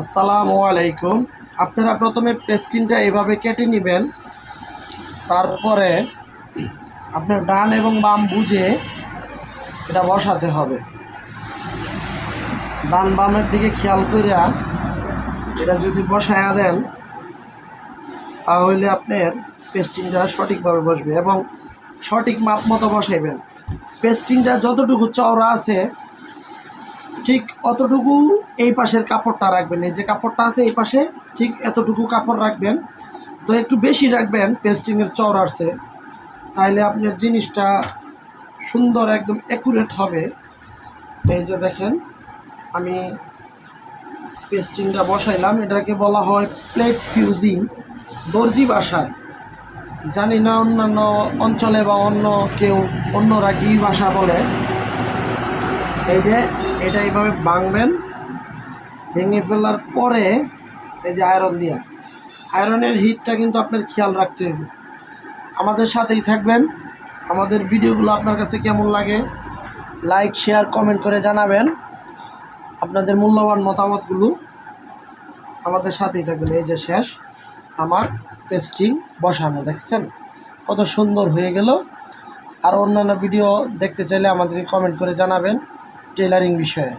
আসসালামু আলাইকুম। আপনারা প্রথমে পেস্টিনটা এভাবে কেটে নেবেন। তারপরে আপনার ডান এবং বাম বুঝে এটা বসাতে হবে। ডান বামের দিকে খেয়াল করিয়া এটা যদি বসায়া দেন, তাহলে আপনার পেস্টিংটা সঠিকভাবে বসবে এবং সঠিক মাপ মতো বসাইবেন। পেস্টিংটা যতটুকু চওড়া আছে ঠিক অতটুকু এই পাশের কাপড়টা রাখবেন। এই যে কাপড়টা আছে এই পাশে ঠিক এতটুকু কাপড় রাখবেন। তো একটু বেশি রাখবেন পেস্টিংয়ের চওড়ারছে তাহলে আপনার জিনিসটা সুন্দর একদম অ্যাকুরেট হবে। এই যে দেখেন, আমি পেস্টিংটা বসাইলাম। এটাকে বলা হয় প্লেট ফিউজিং দর্জি ভাষায় জানি না অন্যান্য অঞ্চলে বা অন্য কেউ অন্যরা কী ভাষা বলে। এই যে এটা এইভাবে ভাঙবেন, ভেঙে ফেলার পরে এই যে আয়রন দিয়া। আয়রনের হিটটা কিন্তু আপনার খেয়াল রাখতে হবে। আমাদের সাথেই থাকবেন। আমাদের ভিডিওগুলো আপনার কাছে কেমন লাগে লাইক শেয়ার কমেন্ট করে জানাবেন। আপনাদের মূল্যবান মতামতগুলো আমাদের সাথেই থাকবেন। এই যে শেষ, আমার পেস্টিং বসানো, দেখছেন? কত সুন্দর হয়ে গেল। আর অন্যান্য ভিডিও দেখতে চাইলে আমাদেরকে কমেন্ট করে জানাবেন। টেলারিং বিষয়ে?